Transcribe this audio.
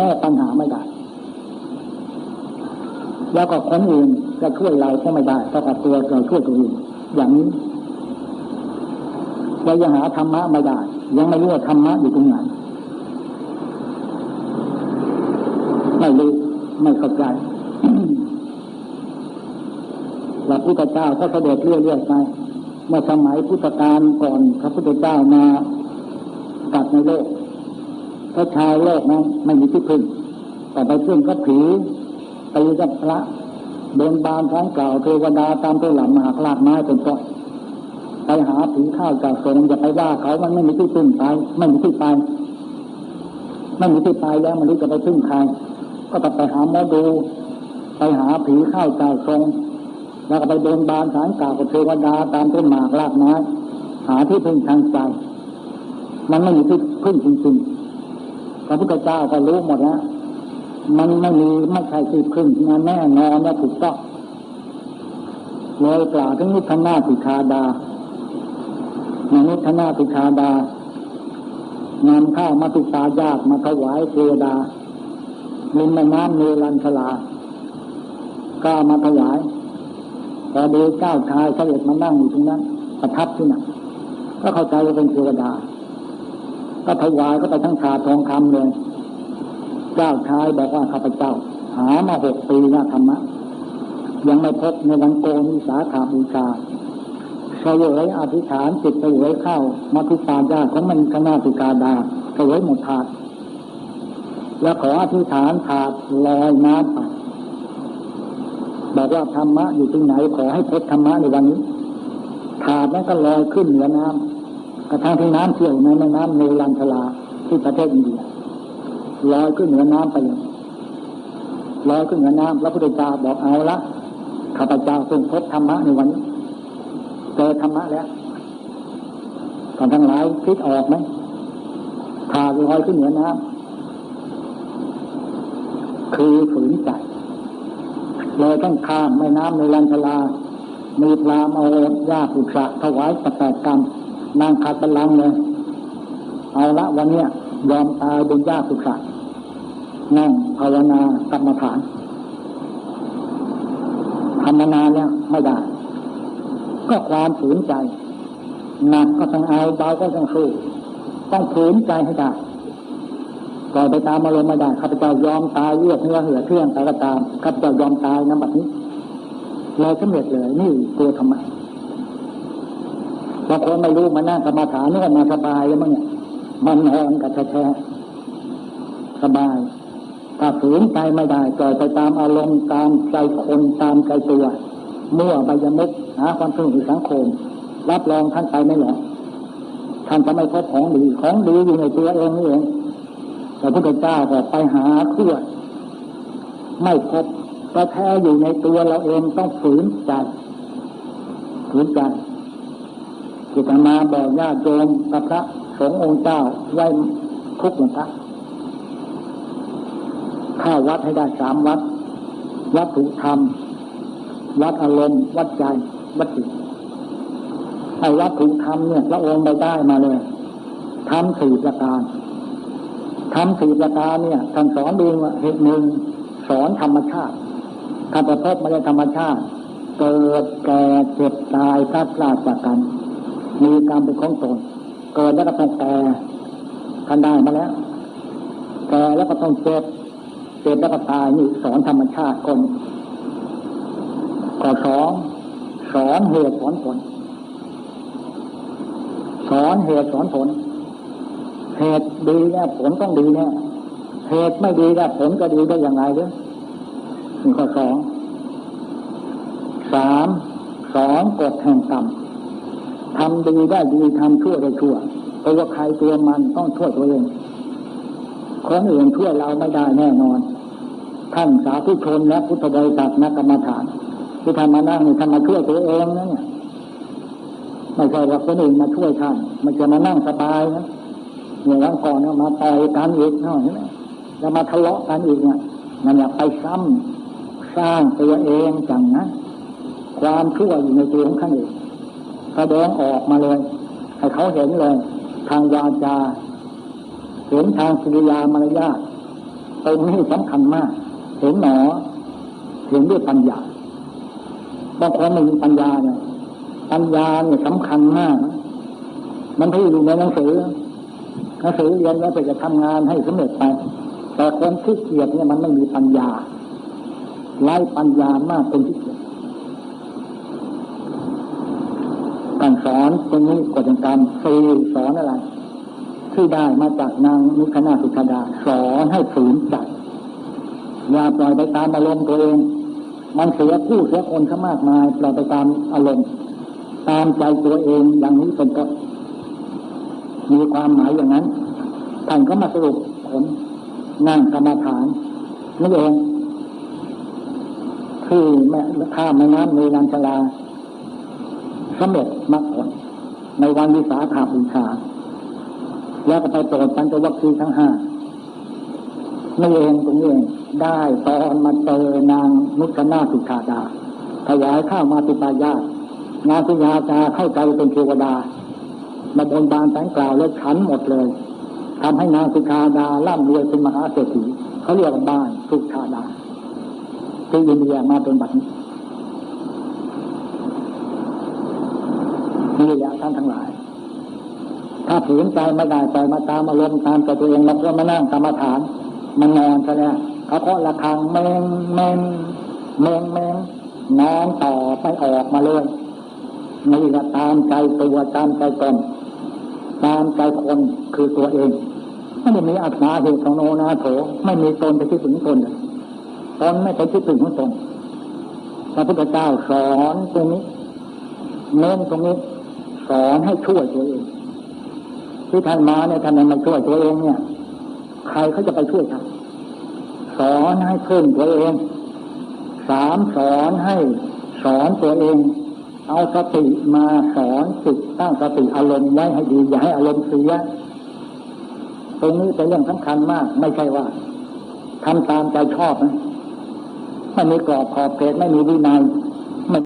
ก้ปัญหาไม่ได้ แล้วก็คนอื่นจะช่วยเราก็ไม่ได้ถ้ากับตัวเราช่วยตัวเองอย่างนี้เรายังหาธรรมะไม่ได้ ยังไม่รู้ว่าธรรมะอยู่ตรงไหนไม่รู้ไม่เข้าใจพระพุทธเจ้าก็เสด็จเรื่อยๆไปเมื่อสมัยพุทธกาลก่อนพระพุทธเจ้ามากัดในโลก พระชาวโลกนั้นไม่มีที่พึ่งแต่ไปพึ่งก็ผีตีกับพระเดินบานท้องเก่าเทวดาตามตัวหลังมหักลากไม้เป็นต้นไปหาผีข้าวจากสงอย่าไปว่าเขามันไม่มีที่พึ่งไปไม่มีที่ไปไม่มีที่ไปแล้วมันรู้จะไปพึ่งใครก็ต้องไปหาหมอดู ไปหาผีข้าวจากทรงแล้วก็ไปเดินบานสารกล่าวกับเทวดาตามต้นหมากลากไม้หาที่พึ่งทางใจ มันไม่มีที่พึ่งจริงๆ พระพุทธเจ้าก็รู้หมดแล้วมันไม่มีไม่ใช่ที่พึ่งงานแน่นอนและถูกต้องเลยกล่าวถึงนิทนาติชาดาในนิทนาติชาดานำข้าวมาตุปายากมาถวายเทวดาลิมแม่น้ำเนรันชลาก็มาถวายพอดีเจ้าชายเสด็จมานั่งอยู่ตรงนั้นประทับที่นั่นก็เข้าใจว่าเป็นเทวดา ก็ถวายก็ไปทั้งชาทองคำเลยเจ้าชายบอกว่าข้าพเจ้า หามาหกปีนะธรรมะ ยังไม่พบในวันโกนิสาขาบูชาเฉลยอธิษฐานจิตเฉลยเข้ามาทุปายาของมันคณาติกาดาเฉลยหมดถาดแล้วขออธิษฐานถาดลอยน้ำไปบอกว่าธรรมะอยู่ที่ไหนขอให้พบธรรมะในวันนี้ถาดนั้นก็ลอยขึ้นเหนือน้ำ กระทั่งที่น้ำเชี่ยวในแม่น้ำเนรันชลาที่ประเทศอินเดียลอยขึ้นเหนือน้ำไปลอยขึ้นเหนือน้ำพระพุทธเจ้าบอกเอาละข้าพเจ้าเพิ่งพบธรรมะในวันนี้เจอธรรมะแล้วท่านทั้งหลายคิดออกไหมถาลอยขึ้นเหนือน้ำคือฝืนใจเลยต้องข้ามแม่น้ำในลันชลา มีพรามเอาญาปุษะถวายประแปดกรรม นางขาดบัลลังเลยเอาละวันเนี้ยยอมตายบนญาปุษะนั่งภาวนากรรมฐานทำมานานเนี่ยไม่ได้ ก็ความฝืนใจหนักก็ต้องเอาเบาก็ต้องสู้ต้องฝืนใจให้ได้ก่อนไปตามอารมณ์ไม่ได้ข้าพเจ้ายอมตายเลือดเนื้อเหือเครื่องแต่ก็ตามข้าพเจ้ายอมตายนะแบบนี้เราสำเร็จเลยนี่ตัวธรรมะ บางคนไม่รู้มานั่งกรรมฐานนี่ก็มาสบายแล้วมั้งเนี่ยมันนอนกับแท้สบายถ้าฝืนใจไม่ได้ปล่อยไปตามอารมณ์ตามใจคนตามใจตัวมั่วใบยมุกหาความสนุกสังคม รับรองท่านไปไม่หรอกท่านจะไม่พบของดีของดีอยู่ในตัวเองนี่เองพระพุทธเจ้าก็ไปหาทั่วไม่พบก็แท้อยู่ในตัวเราเองต้องฝืนใจฝืนใจ จิตมาบอกญาติโยมกับพระสงฆ์องค์เจ้าไว้คุกหลวงพระข้าวัดให้ได้สามวัด วัดถุธรรม วัดอารมณ์ วัดใจ วัดจิตไอ้วัดถุธรรมเนี่ยพระองค์ได้ได้มาเลยทำสี่ประการทำสี่ประการเนี่ยท่านสอนดูเหตุหนึ่งสอนธรรมชาติถ้าประพบมาในธรรมชาติ เกิดแก่เจ็บตายพลาดพลาดจากกัน มีกรรมเป็นของตนเกิดแล้วก็ต้องแก่ทันได้มาแล้วแก่แล้วก็ต้องเจ็บเจ็บแล้วก็ตายนี่สอนธรรมชาติคนข้อสองสอนเหตุสอนผล สอนเหตุสอนผล เหตุดีเนี่ยผลต้องดีเนี่ยเหตุไม่ดีเนี่ยผลก็ดีได้อย่างไรเนี่ยนี่ข้อสองสามสองกฎแห่งกรรม ทำดีได้ดีทำชั่วได้ชั่วตัวใครตัวมันต้องช่วยตัวเองคนอื่นช่วยเราไม่ได้แน่นอน ท่านสาธุชนและพุทธบริษัทนักกรรมฐาน ที่ทำมานั่งนี่ทำมาช่วยตัวเองนะเนี่ยไม่ใช่ว่าคนอื่นมาช่วยท่าน มันจะมานั่งสบายนะเมื่อวันก่อนเนี่ยมาต่อยกันอีกเนาะเห็นไหมแล้วมาทะเลาะกันอีกเนี่ยนั่นแหละไปซ้ำสร้างตัวเองจังนะ ความชั่วอยู่ในตัวของท่านเอง แสดงออกมาเลย ให้เขาเห็นเลย ทางวาจา เห็นทางสิริยามารยาทตรงนี้สำคัญมาก เห็นหนอ เห็นด้วยปัญญาบางคนไม่มีปัญญาเนี่ย ปัญญาเนี่ยสำคัญมาก มันที่อยู่ในหนังสือหนังสือเรียนแล้วไปจะทำงานให้สำเร็จไป แต่คนที่เกียจเนี่ยมันไม่มีปัญญาไร้ปัญญามากคนที่เกียจ การสอนตรงนี้กฎการซีสอนอะไร ที่ได้มาจากนางนุคณาสุธดา สอนให้ฝืนใจอย่าปล่อยไปตามอารมณ์ตัวเอง มันเสียผู้เสียคนเขามากมายปล่อยไปตามอารมณ์ตามใจตัวเองอย่างนี้เป็นต้นมีความหมายอย่างนั้นท่านก็มาสรุปผลนั่งกรรมฐานนี่เองที่แม่ข้ามแม่น้ำในลังชลาสำเร็จ มรรคผลในวันวิสาขาบูชา แล้วก็ไปโปรดปัญจวัคคีย์ทั้งห้านี่เองตรงนี้เองได้ตอนมาเจอนางนุชนาสุชาดาถวายข้าวมาตุปายาตนางสุญาจาเข้าใจเป็นเทวดา มาบนบานแสงกล่าวแล้วฉันหมดเลยทำให้นางสุชาดาล่ำรวยเป็นมหาเศรษฐีเขาเรียกบ้านสุชาดาที่อินเดียมาเป็นบัตรนี้ นี่แหละท่านทั้งหลาย ถ้าฝืนใจไม่ได้ปล่อยมาตามอารมณ์ตามใจตัวเองมาเพื่อมานั่งกรรมฐาน มันนอนซะแล้วเขาเคาะระฆังแมงแมงแมงแมงนอนต่อไม่ออกมาเลยนี่แหละตามใจตัวตามใจตนตามใจคนคือตัวเองไม่ได้มีอัตราเหตุของโนนาโถไม่มีตนไปที่ถึงตนตนไม่ไปที่ถึงของตนพระพุทธเจ้าสอนตรงนี้เน้นตรงนี้ สอนให้ช่วยตัวเองที่ท่านมาเนี่ยท่านไม่ช่วยตัวเองเนี่ย ใครเขาจะไปช่วยท่านสอนให้พึ่งตัวเองสามสอนให้สอนตัวเอง เอาสติมาสอนจิตตั้งสติอารมณ์ไว้ให้ดีอย่าให้อารมณ์เสียตรงนี้เป็นเรื่องสำคัญมาก ไม่ใช่ว่าทำตามใจชอบนะไม่มีกรอบขอบเขตไม่มีวินัย